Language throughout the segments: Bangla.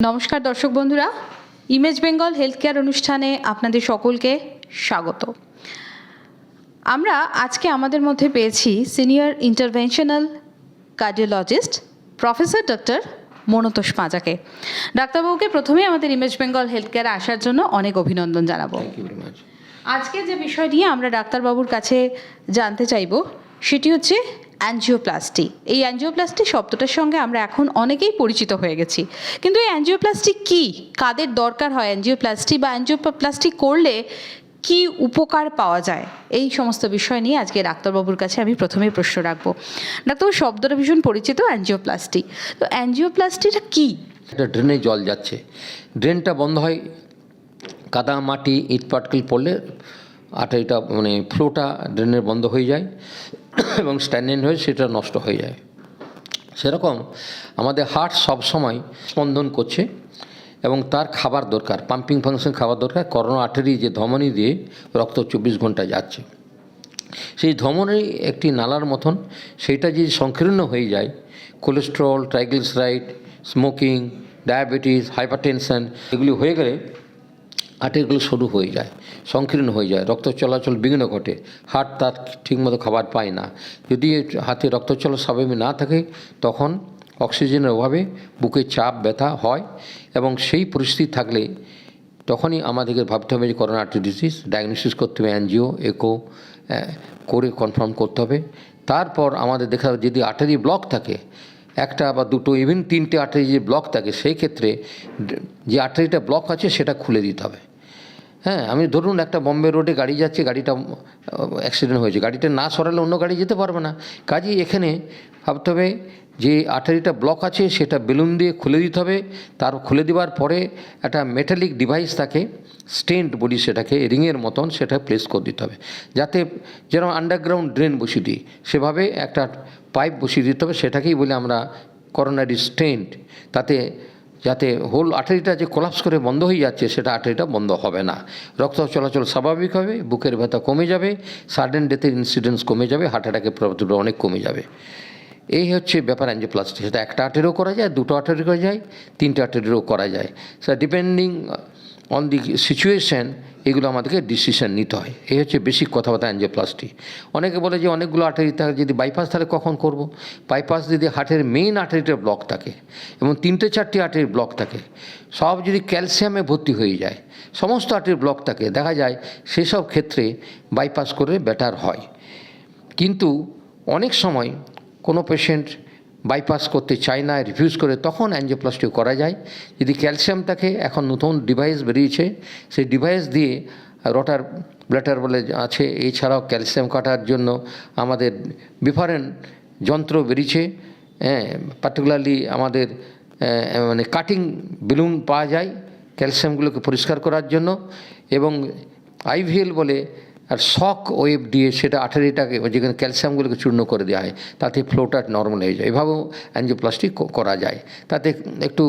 নমস্কার দর্শক বন্ধুরা ইমেজ বেঙ্গল হেলথ কেয়ার অনুষ্ঠানে আপনাদের সকলকে স্বাগত। আমরা আজকে আমাদের মধ্যে পেয়েছি senior interventional cardiologist professor doctor Montosh পাঁজাকে ডাক্তারবাবুকে প্রথমেই আমাদের ইমেজ বেঙ্গল হেলথ কেয়ারে আসার জন্য অনেক অভিনন্দন জানাব। আজকে যে বিষয় নিয়ে আমরা ডাক্তারবাবুর কাছে জানতে চাইব সেটি হচ্ছে অ্যাঞ্জিওপ্লাস্টি এই অ্যাঞ্জিওপ্লাস্টি শব্দটার সঙ্গে আমরা এখন অনেকেই পরিচিত হয়ে গেছি। কিন্তু এই অ্যাঞ্জিওপ্লাস্টি কি? কাদের দরকার হয় অ্যাঞ্জিওপ্লাস্টি বা অ্যাঞ্জিওপ্লাস্টি করলে কি উপকার পাওয়া যায়? এই সমস্ত বিষয় নিয়ে আজকে ডাক্তারবাবুর কাছে আমি প্রথমেই প্রশ্ন রাখব। ডাক্তারবাবু, শব্দটা ভীষণ পরিচিত অ্যাঞ্জিওপ্লাস্টি তো অ্যাঞ্জিওপ্লাস্টিটা কী? একটা ড্রেনে জল যাচ্ছে। ড্রেনটা বন্ধ হয়, কাদা, মাটি ইট পাটকেল পড়লে আটাইটা মানে ফ্লোটা ড্রেনের বন্ধ হয়ে যায়। এবং স্ট্যান্ডিং হয়ে সেটা নষ্ট হয়ে যায়। সেরকম আমাদের হার্ট সবসময় স্পন্দন করছে এবং তার খাবার দরকার, পাম্পিং ফাংশন খাবার দরকার, করোনা আর্টারি যে ধমনী দিয়ে রক্ত চব্বিশ ঘণ্টা যাচ্ছে। সেই ধমনী একটি নালার মতন সেইটা যদি সংকীর্ণ হয়ে যায় cholesterol triglyceride smoking diabetes hypertension এগুলি হয়ে গেলে আর্টারিগুলো সরু হয়ে যায়, সংকীর্ণ হয়ে যায়, রক্ত চলাচল বিঘ্ন ঘটে, হাট তার ঠিকমতো খাবার পায় না। যদি হাতে রক্ত চলাচল স্বাভাবিক না থাকে, তখন অক্সিজেনের অভাবে বুকে চাপ, ব্যথা হয় এবং সেই পরিস্থিতি থাকলে তখনই আমাদেরকে ভাবতে হবে যে করোনা আর্টারি ডিজিজ ডায়াগনোসিস করতে হবে এনজিও একো করে কনফার্ম করতে হবে। তারপর আমাদের দেখা যাবে যদি আর্টারি ব্লক থাকে, একটা বা দুটো ইভেন তিনটে আর্টারি যে ব্লক থাকে, সেই ক্ষেত্রে যে আর্টারিটা ব্লক আছে, সেটা খুলে দিতে হবে। হ্যাঁ আমি ধরুন একটা বম্বে রোডে গাড়ি যাচ্ছে, গাড়িটা অ্যাক্সিডেন্ট হয়েছে। গাড়িটা না সরালে অন্য গাড়ি যেতে পারবে না। কাজেই এখানে ভাবতে হবে যে আর্টারিটা ব্লক আছে, সেটা বেলুন দিয়ে খুলে দিতে হবে। তার খুলে দেওয়ার পরে একটা মেটালিক ডিভাইস থাকে স্টেন্ট বলি সেটাকে রিংয়ের মতন সেটা প্লেস করে দিতে হবে। যাতে যেরকম আন্ডারগ্রাউন্ড ড্রেন বসিয়ে দিই, সেভাবে একটা পাইপ বসিয়ে দিতে হবে। সেটাকেই বলে আমরা করোনারি স্টেন্ট তাতে যাতে হোল আর্টারিটা যে কোলাপস করে বন্ধ হয়ে যাচ্ছে, সেটা আর্টারিটা বন্ধ হবে না। রক্ত চলাচল স্বাভাবিক হবে, বুকের ব্যথা কমে যাবে সাডেন ডেথের ইনসিডেন্স কমে যাবে হার্ট অ্যাটাকের প্রভাবটা অনেক কমে যাবে। এই হচ্ছে ব্যাপার অ্যাঞ্জিওপ্লাস্টি সেটা একটা আর্টেরও করা যায়, দুটো আর্টারি করা যায়, তিনটে আর্টেরও করা যায়। সেটা ডিপেন্ডিং অন দি সিচুয়েশান এগুলো আমাদেরকে ডিসিশন নিতে হয়। এই হচ্ছে বেসিক কথাবার্তা অ্যাঞ্জিওপ্লাস্টি অনেকে বলে যে অনেকগুলো আর্টারি থাকে, যদি বাইপাস তাহলে কখন করব? বাইপাস যদি হার্টের মেইন আর্টারিটা ব্লক থাকে এবং তিনটে চারটি আর্টারি ব্লক থাকে, সব যদি ক্যালসিয়ামে ভর্তি হয়ে যায়, সমস্ত আর্টারি ব্লক থাকে, দেখা যায় সেসব ক্ষেত্রে বাইপাস করে বেটার হয়। কিন্তু অনেক সময় কোনো পেশেন্ট বাইপাস করতে চায় না রিফিউজ করে, তখন অ্যাঞ্জিওপ্লাস্টি করা যায়। যদি ক্যালসিয়াম থাকে এখন নতুন ডিভাইস বেরিয়েছে, সেই ডিভাইস দিয়ে রটার ব্লাটার বলে আছে, এছাড়াও ক্যালসিয়াম কাটার জন্য আমাদের ডিফারেন্ট যন্ত্র বেরিয়েছে হ্যাঁ পার্টিকুলারলি আমাদের মানে কাটিং বেলুন পাওয়া যায় ক্যালসিয়ামগুলোকে পরিষ্কার করার জন্য, এবং আইভিএল বলে আর শক ওয়েব দিয়ে সেটা আঠারিটাকে যেখানে ক্যালসিয়ামগুলোকে চূর্ণ করে দেওয়া হয়, তাতে ফ্লোটা নর্মাল হয়ে যায়। এভাবেও অ্যাঞ্জিওপ্লাস্টিক করা যায়। তাতে একটু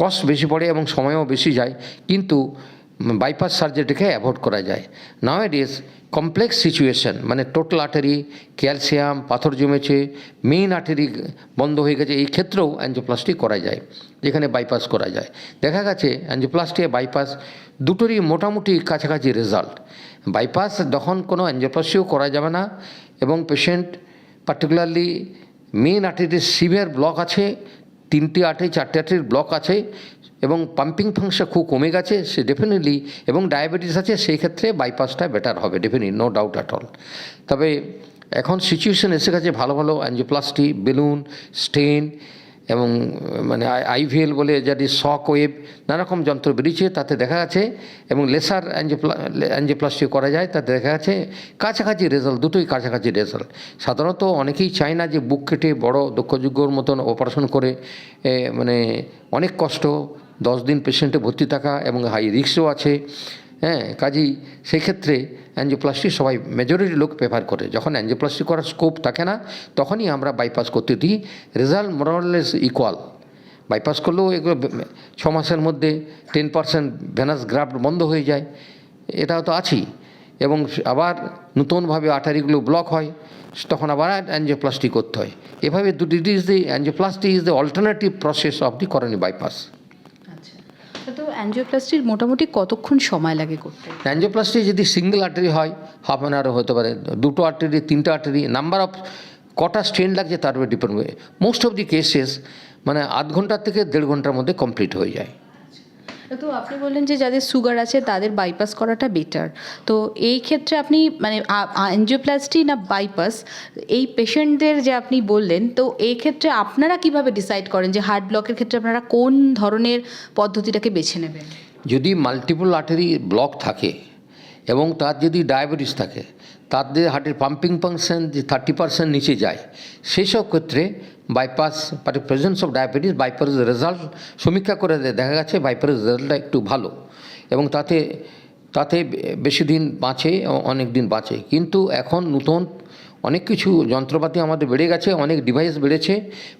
কস্ট বেশি পড়ে এবং সময়ও বেশি যায়, কিন্তু বাইপাস সার্জারিটাকে অ্যাভয়েড করা যায়। নাও ইট কমপ্লেক্স সিচুয়েশন মানে টোটাল আর্টারি ক্যালসিয়াম পাথর জমেছে মেইন আর্টারি বন্ধ হয়ে গেছে, এই ক্ষেত্রেও অ্যাঞ্জিওপ্লাস্টি করা যায়, যেখানে বাইপাস করা যায়। দেখা গেছে অ্যাঞ্জিওপ্লাস্টি আর বাইপাস দুটোরই মোটামুটি কাছাকাছি রেজাল্ট বাইপাস তখন কোনো অ্যাঞ্জিওপ্লাস্টিও করা যাবে না, এবং পেশেন্ট পার্টিকুলারলি মেইন আর্টারির সিভিয়ার ব্লক আছে, তিনটি আর্টারি চারটে আর্টারির ব্লক আছে এবং পাম্পিং ফাংশন খুব কমে গেছে, সে ডেফিনেটলি এবং ডায়াবেটিস আছে, সেই ক্ষেত্রে বাইপাসটা বেটার হবে definitely no doubt at all তবে এখন সিচুয়েশন এসে গেছে ভালো ভালো অ্যাঞ্জিওপ্লাস্টি বেলুন স্টেন এবং মানে আইভিএল বলে যাটি শক ওয়েভ নানারকম যন্ত্র বেরিয়েছে, তাতে দেখা গেছে এবং লেসার অ্যাঞ্জিওপ্লা অ্যাঞ্জিওপ্লাস্টি করা যায়, তাতে দেখা গেছে কাছাকাছি রেজাল্ট দুটোই কাছাকাছি রেজাল্ট সাধারণত অনেকেই চায় না যে বুক কেটে বড় দক্ষযোগ্যর মতন অপারেশন করে মানে অনেক কষ্ট দশ দিন পেশেন্টে ভর্তি থাকা এবং হাই রিক্সও আছে। হ্যাঁ কাজেই সেই ক্ষেত্রে অ্যাঞ্জিওপ্লাস্টি সবাই মেজরিটি লোক প্রেফার করে। যখন অ্যাঞ্জিওপ্লাস্টি করার স্কোপ থাকে না, তখনই আমরা বাইপাস করতে দিই। রেজাল্ট মোরালেস ইকুয়াল বাইপাস করলেও এগুলো ছ মাসের মধ্যে টেন পার্সেন্ট ভেনাস গ্রাফট বন্ধ হয়ে যায়। এটাও তো আছেই। এবং আবার নতুনভাবে আটারিগুলো ব্লক হয়, তখন আবার অ্যাঞ্জিওপ্লাস্টি করতে হয়। এভাবে দুটি is the angioplasty is the alternative process of the coronary bypass অ্যাঞ্জিওপ্লাস্টির মোটামুটি কতক্ষণ সময় লাগে করতে? অ্যাঞ্জিওপ্লাস্টি যদি সিঙ্গেল আর্টারি হয় হাফ অ্যান আওয়ার হতে পারে, দুটো আর্টারি, তিনটা আর্টারি নাম্বার অফ কটা স্ট্রেন লাগছে তার উপরে ডিপেন্ড করে। মোস্ট অফ দি কেসেস মানে আধ ঘণ্টার থেকে দেড় ঘণ্টার মধ্যে কমপ্লিট হয়ে যায়। তো আপনি বললেন যে যাদের সুগার আছে, তাদের বাইপাস করাটা বেটার তো এই ক্ষেত্রে আপনি মানে অ্যাঞ্জিওপ্লাস্টি না বাইপাস এই পেশেন্টদের যে আপনি বললেন, তো এই ক্ষেত্রে আপনারা কীভাবে ডিসাইড করেন যে হার্ট ব্লকের ক্ষেত্রে আপনারা কোন ধরনের পদ্ধতিটাকে বেছে নেবেন? যদি মাল্টিপল আর্টারি ব্লক থাকে এবং তার যদি ডায়াবেটিস থাকে তাদের হার্টের পাম্পিং ফাংশন যে থার্টি পার্সেন্ট নিচে যায় সেই সব ক্ষেত্রে bypass presence of diabetes, bypass result সমীক্ষা করে দেখা গেছে বাইপাস রেজাল্টটা একটু ভালো এবং তাতে তাতে বেশি দিন বাঁচে অনেক দিন বাঁচে। কিন্তু এখন নতুন অনেক কিছু যন্ত্রপাতি আমাদের বেড়ে গেছে অনেক ডিভাইস বেড়েছে।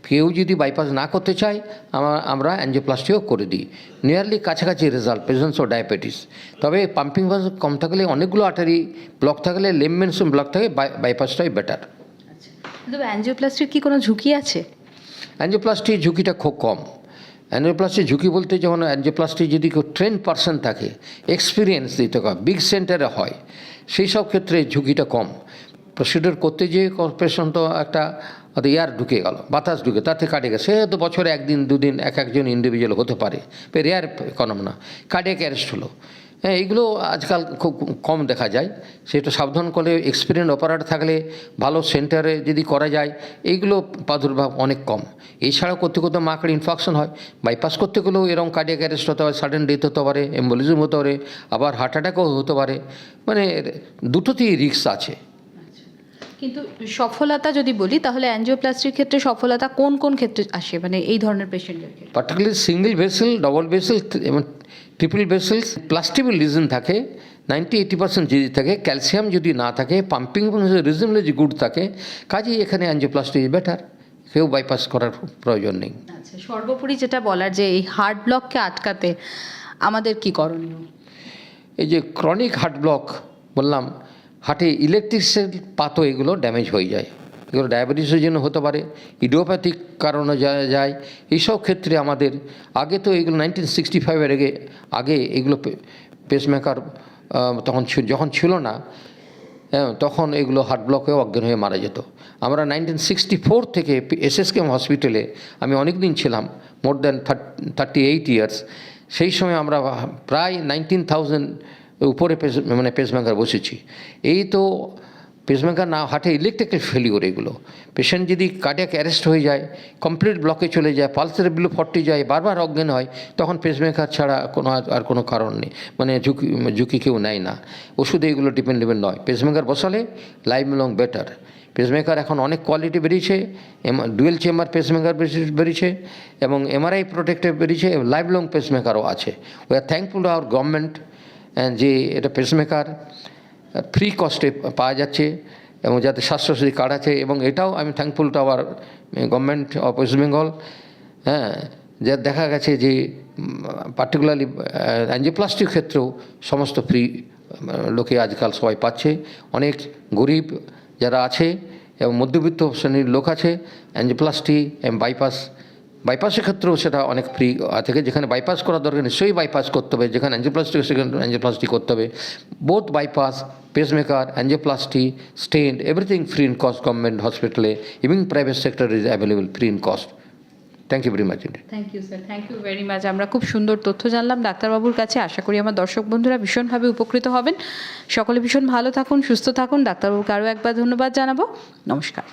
কেউ যদি বাইপাস না করতে চায় আমরা আমরা অ্যাঞ্জিওপ্লাস্টিও করে দিই। নিয়ারলি কাছাকাছি রেজাল্ট প্রেজেন্স অফ ডায়াবেটিস তবে পাম্পিং কম থাকলে অনেকগুলো আর্টারি ব্লক থাকলে লেমমেন্স ব্লক থাকে বাইপাসটাই বেটার অ্যাঞ্জিওপ্লাস্টির কি কোনো ঝুঁকি আছে? অ্যাঞ্জিওপ্লাস্টির ঝুঁকিটা খুব কম। অ্যাঞ্জিওপ্লাস্টির ঝুঁকি বলতে যেমন অ্যাঞ্জিওপ্লাস্টি যদি কেউ ট্রেন পার্সন থাকে এক্সপিরিয়েন্স দিতে হয় বিগ সেন্টারে হয় সেই সব ক্ষেত্রে ঝুঁকিটা কম। প্রসিডিওর করতে যেয়ে অপারেশন তো একটা এয়ার ঢুকে গেল, বাতাস ঢুকে তাতে কাটে গেছে। সে তো বছরে একদিন, দুদিন, এক একজন ইন্ডিভিজুয়াল হতে পারে রেয়ার কনম না। কার্ডিয়াক অ্যারেস্ট হলো। হ্যাঁ এইগুলো আজকাল খুব কম দেখা যায়। সেটা সাবধান করলে এক্সপিরিয়েন্স অপারেটর থাকলে, ভালো সেন্টারে যদি করা যায় এইগুলো প্রাদুর্ভাব অনেক কম। এছাড়াও করতে করতে মাকের ইনফেকশন হয়। বাইপাস করতে গেলেও এরকম কার্ডিয়াক অ্যারেস্ট হতে পারে সাডেন ডেথ হতে পারে এম্বলিজম হতে পারে, আবার হার্ট অ্যাটাকও হতে পারে। মানে দুটোতেই রিস্ক আছে। কিন্তু সফলতা যদি বলি তাহলে অ্যাঞ্জিওপ্লাস্টির ক্ষেত্রে সফলতা কোন কোন ক্ষেত্রে আসে? মানে এই ধরনের পেশেন্টদের ক্ষেত্রে। Particularly single vessel double vessel এবং ট্রিপল ভেসেলস প্লাস্টিবল রিজন থাকে নাইনটি এইটি পার্সেন্ট যদি থাকে ক্যালসিয়াম যদি না থাকে পাম্পিং রিজনেবল যদি গুড থাকে কাজেই এখানে অ্যাঞ্জিওপ্লাস্টি বেটার কেউ বাইপাস করার প্রয়োজন নেই। আচ্ছা সর্বোপরি যেটা বলার যে এই হার্ট ব্লককে আটকাতে আমাদের কি করণীয়? এই যে ক্রনিক হার্ট ব্লক বললাম হার্টে ইলেকট্রিক সেল পাতো এগুলো ড্যামেজ হয়ে যায়। এগুলো ডায়াবেটিসের জন্য হতে পারে ইডিওপ্যাথিক কারণে যায় যায়, এইসব ক্ষেত্রে আমাদের আগে তো এগুলো নাইনটিন সিক্সটি ফাইভের আগে আগে এগুলো পেসমেকার তখন যখন ছিল না হ্যাঁ তখন এগুলো হার্ট ব্লকে অজ্ঞান হয়ে মারা যেত। আমরা নাইনটিন সিক্সটি ফোর থেকে এসএসকেএম হসপিটালে আমি অনেক দিন ছিলাম more than thirty eight years সেই সময় আমরা প্রায় নাইনটিন থাউজেন্ড উপরে পেস মানে পেসমেকার বসেছি। এই তো পেসমেকার না হার্টে ইলেকট্রিক্যাল ফেলিওর এগুলো। পেশেন্ট যদি কার্ডিয়াক অ্যারেস্ট হয়ে যায় কমপ্লিট ব্লকে চলে যায় পালসের বিলো ফর্টি যায়, বারবার অজ্ঞান হয়, তখন পেসমেকার ছাড়া কোনো আর- কোনো কারণ নেই। মানে ঝুঁকি ঝুঁকি কেউ নেয় না। ওষুধে এগুলো ডিপেন্ডেবল নয়। পেসমেকার বসালে লাইফ লং বেটার পেসমেকার এখন অনেক কোয়ালিটি বেরিয়েছে ডুয়েল চেম্বার পেসমেকার বেরিয়েছে এবং এমআরআই প্রোটেক্টিভ বেরিয়েছে লাইফ লং পেসমেকারও আছে। We are thankful our government যে এটা পেসমেকার ফ্রি কস্টে পাওয়া যাচ্ছে এবং যাতে স্বাস্থ্যসাথী কার্ড আছে এবং এটাও আমি thankful to our government of West Bengal হ্যাঁ যা দেখা গেছে যে পার্টিকুলারলি অ্যাঞ্জিওপ্লাস্টিক ক্ষেত্রেও সমস্ত ফ্রি লোকে আজকাল সবাই পাচ্ছে। অনেক গরিব যারা আছে এবং মধ্যবিত্ত শ্রেণির লোক আছে অ্যাঞ্জিওপ্লাস্টি এবং বাইপাস বাইপাসের ক্ষেত্রেও সেটা অনেক ফ্রি থেকে যেখানে বাইপাস করার দরকার, নিশ্চয়ই বাইপাস করতে হবে। যেখানে অ্যাঞ্জিওপ্লাস্টি সেখানে অ্যাঞ্জিওপ্লাস্টি করতে হবে। Both bypass pacemaker angioplasty stent everything free in cost government হসপিটালে even private sector is available free in cost thank you very much thank you sir thank you very much আমরা খুব সুন্দর তথ্য জানলাম। ডাক্তারবাবুর কাছে আশা করি আমার দর্শক বন্ধুরা ভীষণভাবে উপকৃত হবেন। সকলে ভীষণ ভালো থাকুন, সুস্থ থাকুন। ডাক্তারবাবুকে আরও একবার ধন্যবাদ জানাব। নমস্কার।